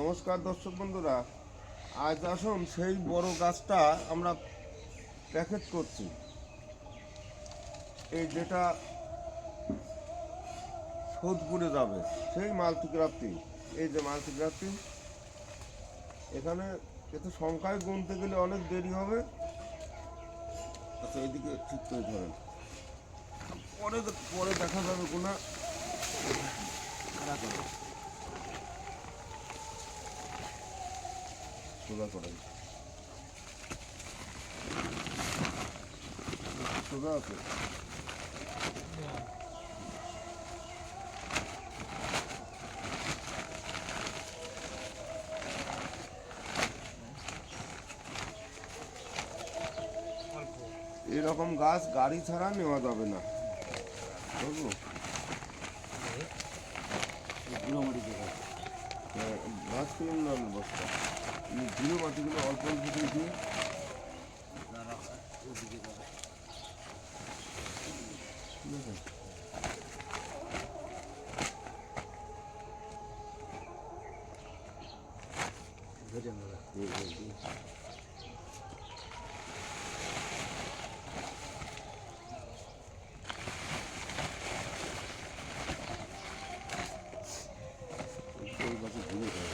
নমস্কার দর্শক বন্ধুরা, আজ আসুন সেই বড় গাছটা আমরা প্যাকেট করছি। এই যেটা সোদপুরে যাবে, সেই মাল্টিগ্রাফটিং এই যে মাল্টিগ্রাফটিং এখানে এতে সংখ্যায় গুনতে গেলে অনেক দেরি হবে। আচ্ছা এইদিকে ঠিক করে ধরেন। পরে পরে দেখা যাবে কোনা খারাপ হবে সোজা করেন সোজা আছে এরকম গাছ গাড়ি ছাড়া নেওয়া যাবে না। বুঝলো হ্যাঁ, গাছ কিনে নেওয়ার বস্তা ধুলো মাটিগুলো অল্প অল্প করে দিয়ে ঠিক আছে হুম, হুম, হুম। ওই গাছে ধুলো খায়।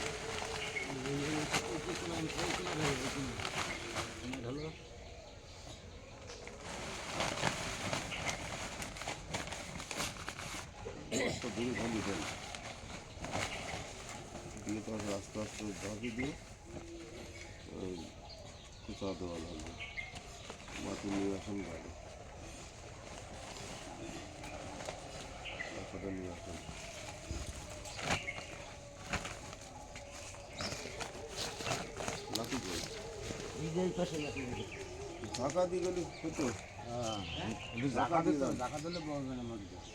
খালি দেন দিয়ে তারপর আস্তে আস্তে ঢাকি দিয়ে ওই দেওয়া লাগবে। মাটি নিয়ে আসেন গাড়ি টাকাটা নিয়ে আসেন। লাঠি কই ঢাকা দিয়ে গেলে হতো। ঢাকা দিয়ে দাও। এই পাশে বস্তা, মাটি কমে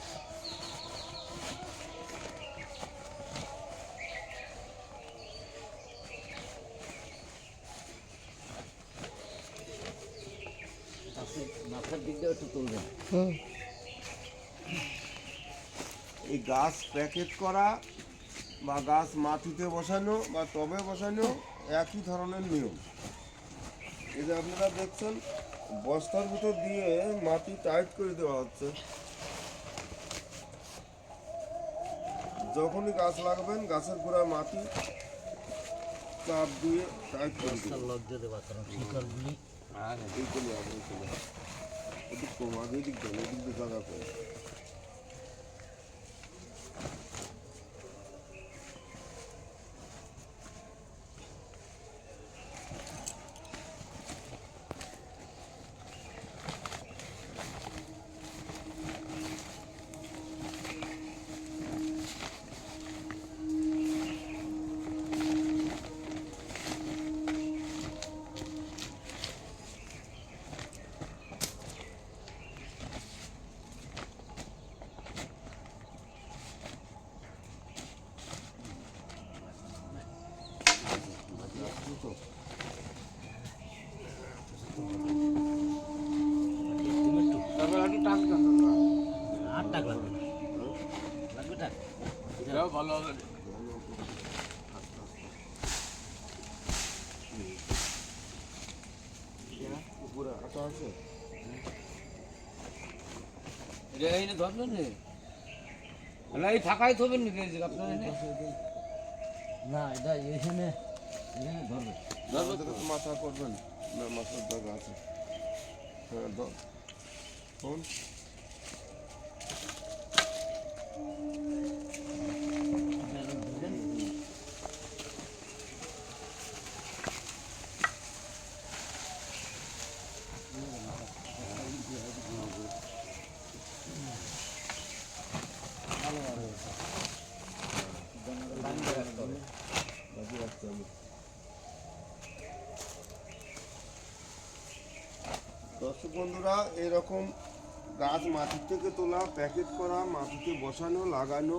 মাথার দিক দিয়ে একটু তুলবেন এই গাছ প্যাকেট করা বা গাছ মাটিতে বসানো বা টবে বসানো একই ধরনের নিয়ম। এই যে আপনারা দেখছেন বস্তার ভিতর দিয়ে মাটি টাইট করে দেওয়া হচ্ছে। যখনই গাছ লাগাবেন গাছের গোড়ায় মাটি চাপ দিয়ে টাইট করে দেবেন। লজ্জা দেওয়া কারণ শিকড়গুলি এইগুলো আগে চলে এদিক কম আগে এদিক দেন এদিক দিয়ে জায়গা কম আট টাকা লাগবে। লাগবে টাক। উপরে আটা আছে এই ফাঁকাই থবেন নাকি এই যে আপনার? না? এটা এখানে এখানে ধরবে। ধরবে তো মাথা করবেন না। মাথার জায়গা আছে। হ্যাঁ Son. দর্শক বন্ধুরা এরকম গাছ মাটির থেকে তোলা, প্যাকেট করা, মাটিতে বসানো, লাগানো,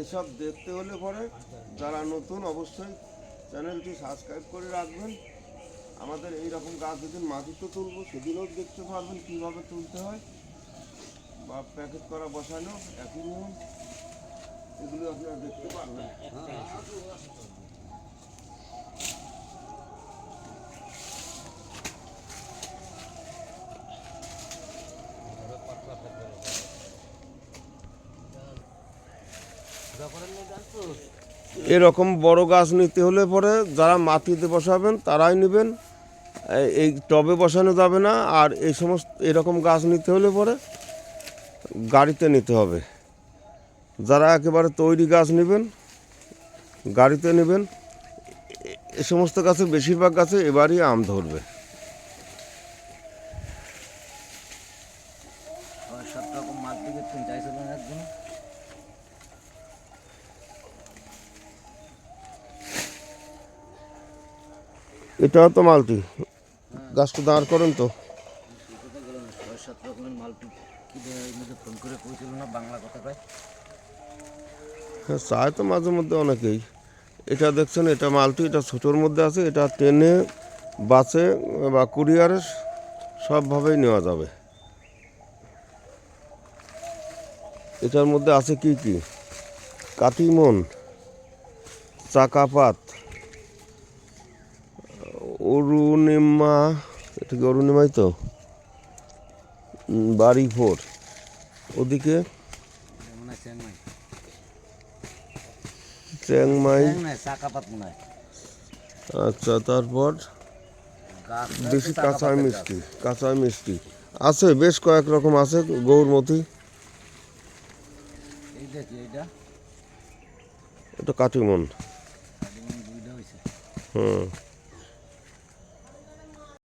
এসব দেখতে হলে পরে যারা নতুন অবশ্যই চ্যানেলটি সাবস্ক্রাইব করে রাখবেন। আমাদের এই রকম গাছ যেদিন মাটিতে তুলবো, সেদিনও দেখতে পারবেন কীভাবে তুলতে হয়। বা প্যাকেট করা, বসানো, একই নিয়ম, এগুলো আপনারা দেখতে পারবেন। এরকম বড় গাছ নিতে হলে পরে যারা মাটিতে বসাবেন তারাই নেবেন। এই- টবে বসানো যাবে না, আর এই সমস্ত, এরকম গাছ নিতে হলে পরে গাড়িতে নিতে হবে। যারা একেবারে তৈরি গাছ নেবেন, গাড়িতে নেবেন এ সমস্ত গাছে বেশিরভাগ গাছে এবারই আম ধরবে। এটাও তো মালটি। গাছটা দাঁড় করেন তো। হ্যাঁ চায় তো মাঝে মধ্যে অনেকেই। এটা দেখছেন, এটা মালটি, এটা ছোটোর মধ্যে আছে, এটা ট্রেনে বাসে বা কুরিয়ারে সবভাবেই নেওয়া যাবে। এটার মধ্যে আছে কি কি? কাটিমন চাকাপাত অরুণিমা, এটা কি অরুণিমাই তো? বাড়ি ফোর ওদিকে? চ্যাংমাই। আচ্ছা তারপর? দেশি কাঁচা মিষ্টি কাঁচা মিষ্টি। আছে, বেশ কয়েক রকম আছে গৌরমতি এটা কাটিমন। হুম।